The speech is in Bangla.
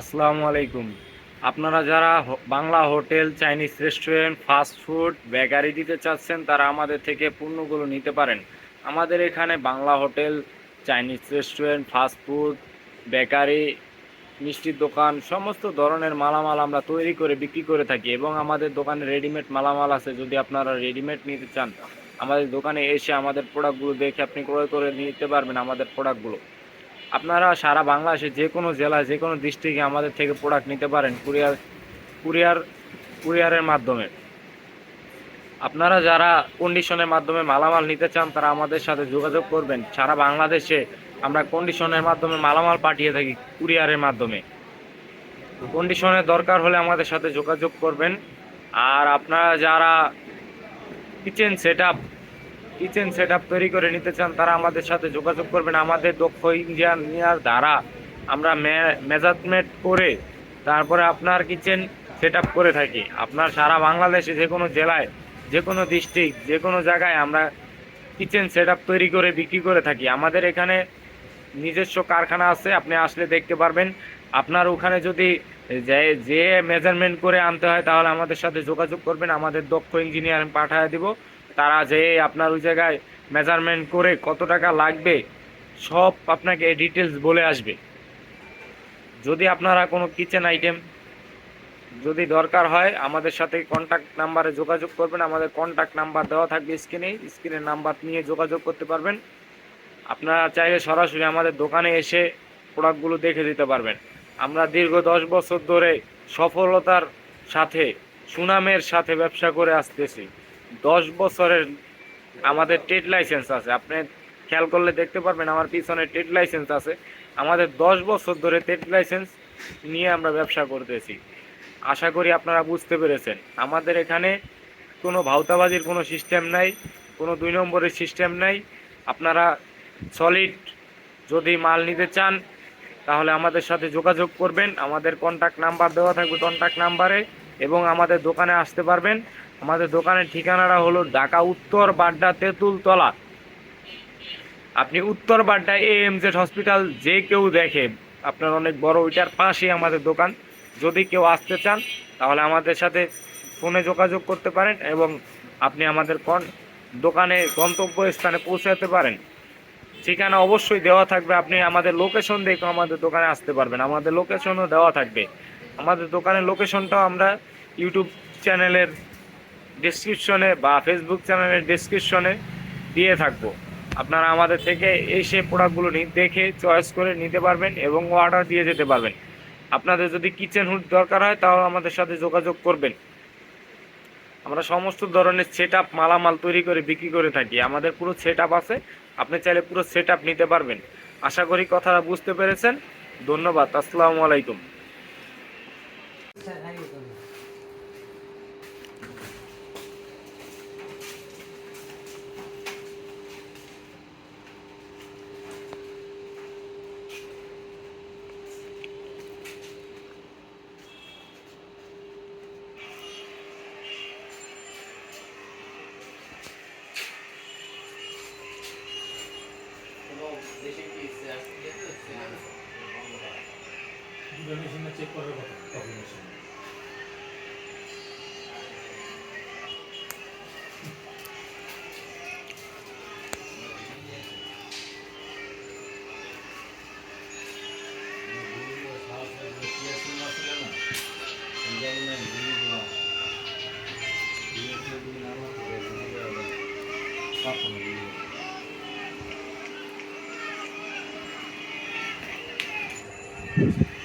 আসসালামু আলাইকুম। আপনারা যারা Bangla hotel, Chinese restaurant, fast food, bakery দিতে চাচ্ছেন, তারা আমাদের থেকে পণ্যগুলো নিতে পারেন। আমাদের এখানে Bangla hotel, Chinese restaurant, fast food, bakery, মিষ্টির দোকান, সমস্ত ধরনের মালামাল আমরা তৈরি করে বিক্রি করে থাকি এবং আমাদের দোকানে রেডিমেড মালামাল আছে। যদি আপনারা রেডিমেড নিতে চান, আমাদের দোকানে এসে আমাদের প্রোডাক্টগুলো দেখে আপনি ক্রয় করে নিতে পারবেন আমাদের প্রোডাক্টগুলো। আপনারা সারা বাংলাদেশে যে কোনো জেলায়, যে কোনো ডিস্ট্রিক্টে আমাদের থেকে প্রোডাক্ট নিতে পারেন কুরিয়ার কুরিয়ার কুরিয়ারের মাধ্যমে। আপনারা যারা কন্ডিশনের মাধ্যমে মালামাল নিতে চান, তারা আমাদের সাথে যোগাযোগ করবেন। সারা বাংলাদেশে আমরা কন্ডিশনের মাধ্যমে মালামাল পাঠিয়ে থাকি কুরিয়ারের মাধ্যমে। কন্ডিশনের দরকার হলে আমাদের সাথে যোগাযোগ করবেন। আর আপনারা যারা কিচেন সেট কিচেন সেট তৈরি করে নিতে চান, তারা আমাদের সাথে যোগাযোগ করবেন। আমাদের দক্ষ ইঞ্জিনিয়ার দ্বারা আমরা মেজারমেন্ট করে তারপরে আপনার কিচেন সেট করে থাকি। আপনার সারা বাংলাদেশে যে কোনো জেলায়, যে কোনো ডিস্ট্রিক্ট, যে কোনো জায়গায় আমরা কিচেন সেট তৈরি করে বিক্রি করে থাকি। আমাদের এখানে নিজস্ব কারখানা আছে, আপনি আসলে দেখতে পারবেন। আপনার ওখানে যদি যে যে মেজারমেন্ট করে আনতে হয়, তাহলে আমাদের সাথে যোগাযোগ করবেন। আমাদের দক্ষ ইঞ্জিনিয়ার পাঠিয়ে দিব। তারা যে আপনার ওই জায়গায় মেজারমেন্ট করে কত টাকা লাগবে, সব আপনাকে ডিটেলস বলে আসবে। যদি আপনারা কোনো কিচেন আইটেম যদি দরকার হয়, আমাদের সাথে কন্ট্যাক্ট নাম্বারে যোগাযোগ করবেন। আমাদের কন্ট্যাক্ট নাম্বার দেওয়া থাকবে স্ক্রিনে স্ক্রিনের নাম্বার নিয়ে যোগাযোগ করতে পারবেন। আপনারা চাইলে সরাসরি আমাদের দোকানে এসে প্রোডাক্টগুলো দেখে দিতে পারবেন। আমরা দীর্ঘ দশ বছর ধরে সফলতার সাথে, সুনামের সাথে ব্যবসা করে আসতেছি। দশ বছরের আমাদের ট্রেড লাইসেন্স আছে। আপনি খেয়াল করলে দেখতে পারবেন আমার পিছনে ট্রেড লাইসেন্স আছে। আমাদের দশ বছর ধরে ট্রেড লাইসেন্স নিয়ে আমরা ব্যবসা করতেছি। আশা করি আপনারা বুঝতে পেরেছেন। আমাদের এখানে কোনো ভাউতাবাজির কোনো সিস্টেম নাই, কোনো দুই নম্বরের সিস্টেম নাই। আপনারা সলিড যদি মাল নিতে চান, তাহলে আমাদের সাথে যোগাযোগ করবেন। আমাদের কন্ট্যাক্ট নাম্বার দেওয়া থাকবে কন্ট্যাক্ট নাম্বারে এবং আমাদের দোকানে আসতে পারবেন। আমাদের দোকানের ঠিকানাটা হলো ঢাকা উত্তর বাড্ডা তেঁতুলতলা। আপনি Uttar Badda A M Z hospital যে কেউ দেখে, আপনার অনেক বড়, ওইটার পাশেই আমাদের দোকান। যদি কেউ আসতে চান, তাহলে আমাদের সাথে ফোনে যোগাযোগ করতে পারেন এবং আপনি আমাদের কন, দোকানে গন্তব্য স্থানে পৌঁছাতে পারেন। ঠিকানা অবশ্যই দেওয়া থাকবে। আপনি আমাদের লোকেশন দেখে আমাদের দোকানে আসতে পারবেন। আমাদের লোকেশনও দেওয়া থাকবে। আমাদের দোকানের লোকেশনটাও আমরা ইউটিউব চ্যানেলের ডিসক্রিপশনে বা ফেসবুক চ্যানেলের ডিসক্রিপশনে দিয়ে থাকব। আপনারা আমাদের থেকে এই এসে প্রোডাক্টগুলো দেখে চয়েস করে নিতে পারবেন এবং অর্ডার দিয়ে যেতে পারবেন। আপনাদের যদি কিচেন হুড দরকার হয়, তাহলে আমাদের সাথে যোগাযোগ করবেন। আমরা সমস্ত ধরনের সেট আপ মালামাল তৈরি করে বিক্রি করে থাকি। আমাদের পুরো সেট আপ আছে, আপনি চাইলে পুরো সেট আপ নিতে পারবেন। আশা করি কথাটা বুঝতে পেরেছেন। ধন্যবাদ, আসসালামু আলাইকুম। Deixa eu जब मशीन में चेक करो कभी machine Thank you. Thank you.